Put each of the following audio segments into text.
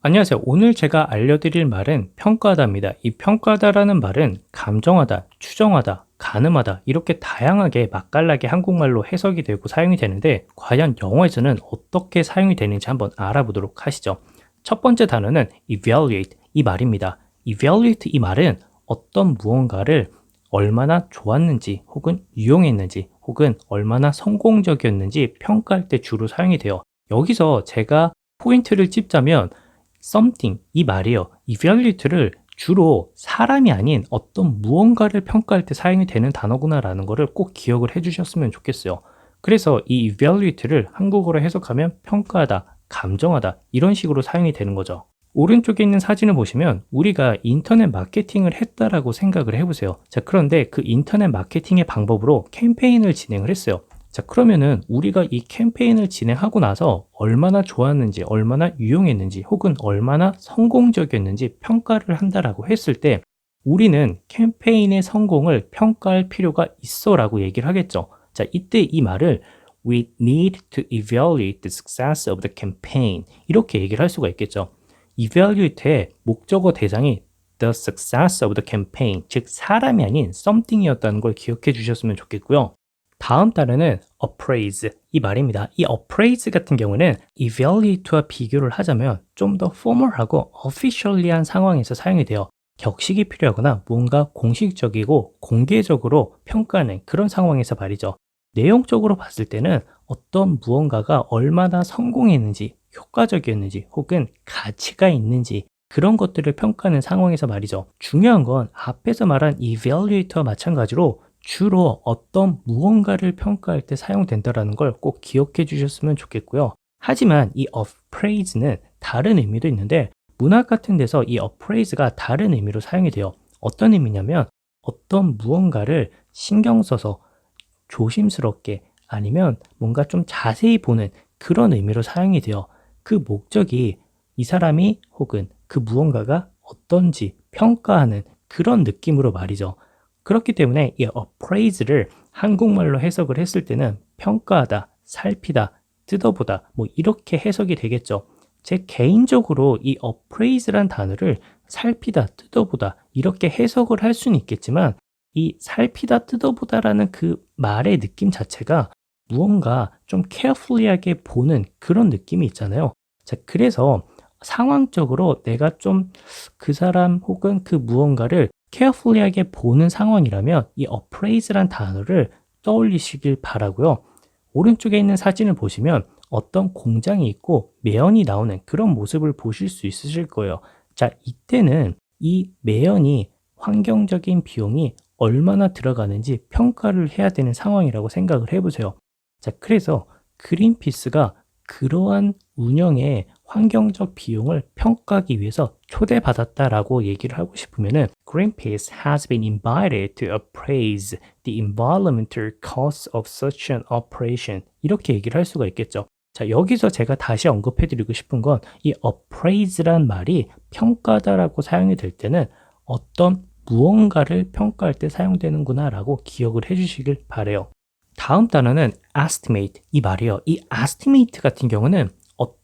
안녕하세요. 오늘 제가 알려드릴 말은 평가하다입니다. 이 평가하다라는 말은 감정하다, 추정하다, 가늠하다 이렇게 다양하게 맛깔나게 한국말로 해석이 되고 사용이 되는데 과연 영어에서는 어떻게 사용이 되는지 한번 알아보도록 하시죠. 첫 번째 단어는 evaluate 이 말입니다. evaluate 이 말은 어떤 무언가를 얼마나 좋았는지 혹은 유용했는지 혹은 얼마나 성공적이었는지 평가할 때 주로 사용이 돼요. 여기서 제가 포인트를 찝자면 something 이 말이요. evaluate를 주로 사람이 아닌 어떤 무언가를 평가할 때 사용이 되는 단어구나라는 것을 꼭 기억을 해주셨으면 좋겠어요. 그래서 이 evaluate를 한국어로 해석하면 평가하다, 감정하다 이런 식으로 사용이 되는 거죠. 오른쪽에 있는 사진을 보시면 우리가 인터넷 마케팅을 했다라고 생각을 해보세요. 자, 그런데 그 인터넷 마케팅의 방법으로 캠페인을 진행을 했어요. 자, 그러면은 우리가 이 캠페인을 진행하고 나서 얼마나 좋았는지, 얼마나 유용했는지, 혹은 얼마나 성공적이었는지 평가를 한다라고 했을 때 우리는 캠페인의 성공을 평가할 필요가 있어 라고 얘기를 하겠죠. 자, 이때 이 말을 We need to evaluate the success of the campaign. 이렇게 얘기를 할 수가 있겠죠. evaluate의 목적어 대상이 the success of the campaign, 즉 사람이 아닌 something이었다는 걸 기억해 주셨으면 좋겠고요. 다음 단어는 appraise 이 말입니다. 이 appraise 같은 경우는 evaluate와 비교를 하자면 좀 더 formal하고 officially한 상황에서 사용이 돼요. 격식이 필요하거나 뭔가 공식적이고 공개적으로 평가하는 그런 상황에서 말이죠. 내용적으로 봤을 때는 어떤 무언가가 얼마나 성공했는지, 효과적이었는지, 혹은 가치가 있는지 그런 것들을 평가하는 상황에서 말이죠. 중요한 건 앞에서 말한 evaluate와 마찬가지로 주로 어떤 무언가를 평가할 때 사용된다는 걸 꼭 기억해 주셨으면 좋겠고요. 하지만 이 appraise는 다른 의미도 있는데 문학 같은 데서 이 appraise가 다른 의미로 사용이 돼요. 어떤 의미냐면 어떤 무언가를 신경 써서 조심스럽게 아니면 뭔가 좀 자세히 보는 그런 의미로 사용이 돼요. 그 목적이 이 사람이 혹은 그 무언가가 어떤지 평가하는 그런 느낌으로 말이죠. 그렇기 때문에 이 appraise를 한국말로 해석을 했을 때는 평가하다, 살피다, 뜯어보다 뭐 이렇게 해석이 되겠죠. 제 개인적으로 이 appraise란 단어를 살피다, 뜯어보다 이렇게 해석을 할 수는 있겠지만 이 살피다, 뜯어보다라는 그 말의 느낌 자체가 무언가 좀 carefully하게 보는 그런 느낌이 있잖아요. 자, 그래서 상황적으로 내가 좀 그 사람 혹은 그 무언가를 carefully하게 보는 상황이라면 이 appraise란 단어를 떠올리시길 바라고요. 오른쪽에 있는 사진을 보시면 어떤 공장이 있고 매연이 나오는 그런 모습을 보실 수 있으실 거예요. 자, 이때는 이 매연이 환경적인 비용이 얼마나 들어가는지 평가를 해야 되는 상황이라고 생각을 해보세요. 자, 그래서 그린피스가 그러한 운영에 환경적 비용을 평가하기 위해서 초대받았다라고 얘기를 하고 싶으면은 Greenpeace has been invited to appraise the environmental costs of such an operation 이렇게 얘기를 할 수가 있겠죠. 자, 여기서 제가 다시 언급해 드리고 싶은 건 이 appraise란 말이 평가다라고 사용이 될 때는 어떤 무언가를 평가할 때 사용되는구나라고 기억을 해 주시길 바래요. 다음 단어는 estimate 이 말이요. 이 estimate 같은 경우는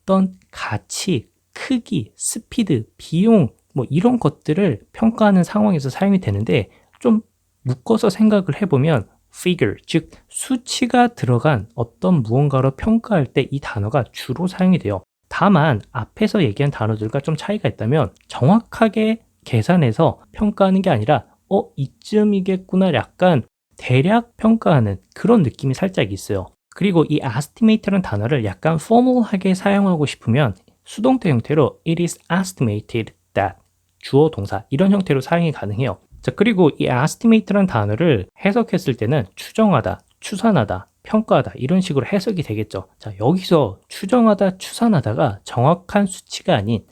어떤 가치, 크기, 스피드, 비용 뭐 이런 것들을 평가하는 상황에서 사용이 되는데 좀 묶어서 생각을 해보면 figure, 즉 수치가 들어간 어떤 무언가로 평가할 때 이 단어가 주로 사용이 돼요. 다만 앞에서 얘기한 단어들과 좀 차이가 있다면 정확하게 계산해서 평가하는 게 아니라 어 이쯤이겠구나 약간 대략 평가하는 그런 느낌이 살짝 있어요. 그리고 이 estimate라는 단어를 약간 formal하게 사용하고 싶으면 수동태 형태로 it is estimated that 주어 동사 이런 형태로 사용이 가능해요. 자, 그리고 이 estimate라는 단어를 해석했을 때는 추정하다, 추산하다, 평가하다 이런 식으로 해석이 되겠죠. 자, 여기서 추정하다, 추산하다가 정확한 수치가 아닌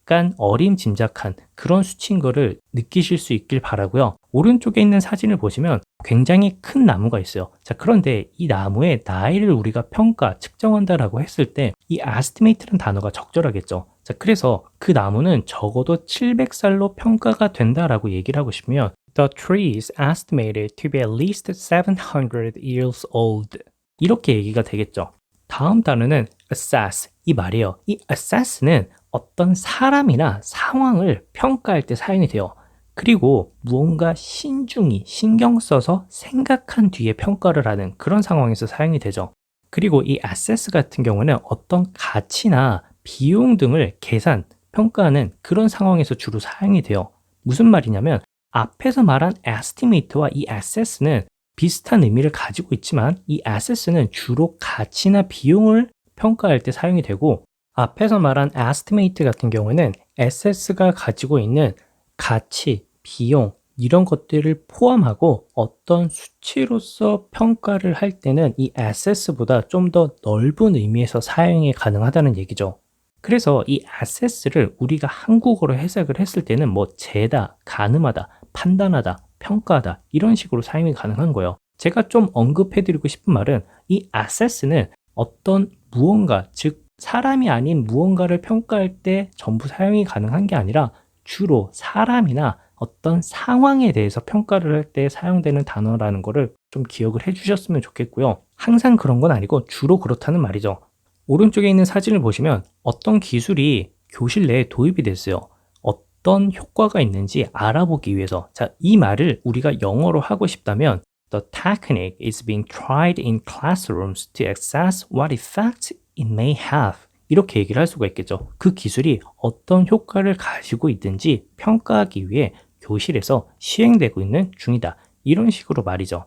약간 어림짐작한 그런 수치인 거를 느끼실 수 있길 바라고요. 오른쪽에 있는 사진을 보시면 굉장히 큰 나무가 있어요. 자, 그런데 이 나무의 나이를 우리가 평가, 측정한다라고 했을 때이 estimate라는 단어가 적절하겠죠. 자, 그래서 그 나무는 적어도 700살로 평가가 된다라고 얘기를 하고 싶으면 The tree is estimated to be at least 700 years old. 이렇게 얘기가 되겠죠. 다음 단어는 assess. 이이 말이에요. 이 assess는 어떤 사람이나 상황을 평가할 때 사용이 돼요. 그리고 무언가 신중히 신경 써서 생각한 뒤에 평가를 하는 그런 상황에서 사용이 되죠. 그리고 이 assess 같은 경우는 어떤 가치나 비용 등을 계산, 평가하는 그런 상황에서 주로 사용이 돼요. 무슨 말이냐면 앞에서 말한 estimate와 이 assess는 비슷한 의미를 가지고 있지만 이 assess는 주로 가치나 비용을 평가할 때 사용이 되고 앞에서 말한 estimate 같은 경우는 assess가 가지고 있는 가치, 비용 이런 것들을 포함하고 어떤 수치로서 평가를 할 때는 이 assess보다 좀 더 넓은 의미에서 사용이 가능하다는 얘기죠. 그래서 이 assess를 우리가 한국어로 해석을 했을 때는 뭐 재다, 가늠하다, 판단하다, 평가하다 이런 식으로 사용이 가능한 거예요. 제가 좀 언급해드리고 싶은 말은 이 assess는 어떤 무언가, 즉 사람이 아닌 무언가를 평가할 때 전부 사용이 가능한 게 아니라 주로 사람이나 어떤 상황에 대해서 평가를 할 때 사용되는 단어라는 거를 좀 기억을 해 주셨으면 좋겠고요. 항상 그런 건 아니고 주로 그렇다는 말이죠. 오른쪽에 있는 사진을 보시면 어떤 기술이 교실 내에 도입이 됐어요. 어떤 효과가 있는지 알아보기 위해서. 자, 이 말을 우리가 영어로 하고 싶다면 The technique is being tried in classrooms to assess what effect it may have. 이렇게 얘기를 할 수가 있겠죠. 그 기술이 어떤 효과를 가지고 있든지 평가하기 위해 교실에서 시행되고 있는 중이다. 이런 식으로 말이죠.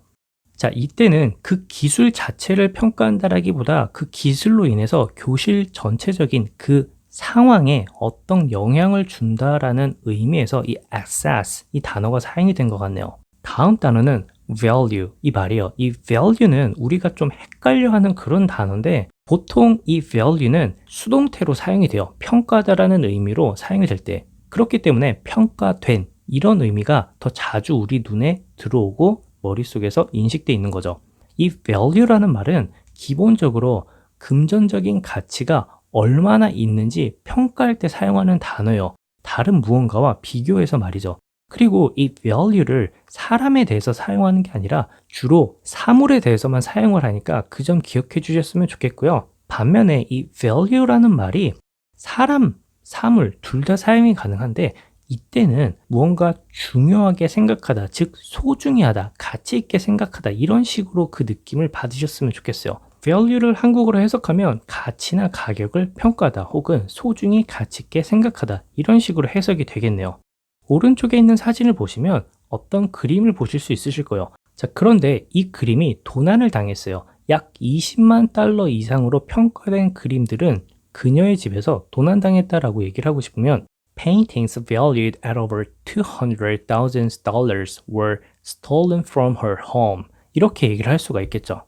자, 이때는 그 기술 자체를 평가한다라기보다 그 기술로 인해서 교실 전체적인 그 상황에 어떤 영향을 준다라는 의미에서 이 assess 이 단어가 사용이 된 것 같네요. 다음 단어는 value 이 말이에요. 이 value는 우리가 좀 헷갈려하는 그런 단어인데 보통 이 value는 수동태로 사용이 돼요. 평가다라는 의미로 사용이 될 때. 그렇기 때문에 평가된 이런 의미가 더 자주 우리 눈에 들어오고 머릿속에서 인식돼 있는 거죠. 이 value라는 말은 기본적으로 금전적인 가치가 얼마나 있는지 평가할 때 사용하는 단어예요. 다른 무언가와 비교해서 말이죠. 그리고 이 value를 사람에 대해서 사용하는 게 아니라 주로 사물에 대해서만 사용을 하니까 그 점 기억해 주셨으면 좋겠고요. 반면에 이 value라는 말이 사람, 사물 둘 다 사용이 가능한데 이때는 무언가 중요하게 생각하다, 즉 소중히 하다, 가치 있게 생각하다 이런 식으로 그 느낌을 받으셨으면 좋겠어요. value를 한국어로 해석하면 가치나 가격을 평가하다 혹은 소중히 가치 있게 생각하다 이런 식으로 해석이 되겠네요. 오른쪽에 있는 사진을 보시면 어떤 그림을 보실 수 있으실 거예요. 자, 그런데 이 그림이 도난을 당했어요. 약 20만 달러 이상으로 평가된 그림들은 그녀의 집에서 도난당했다라고 얘기를 하고 싶으면 paintings valued at over 200,000 dollars were stolen from her home. 이렇게 얘기를 할 수가 있겠죠.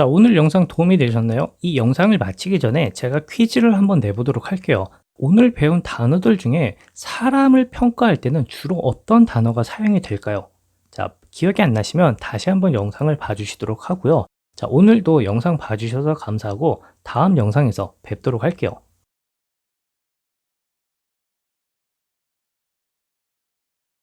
자, 오늘 영상 도움이 되셨나요? 이 영상을 마치기 전에 제가 퀴즈를 한번 내보도록 할게요. 오늘 배운 단어들 중에 사람을 평가할 때는 주로 어떤 단어가 사용이 될까요? 자, 기억이 안 나시면 다시 한번 영상을 봐주시도록 하고요. 자, 오늘도 영상 봐주셔서 감사하고 다음 영상에서 뵙도록 할게요.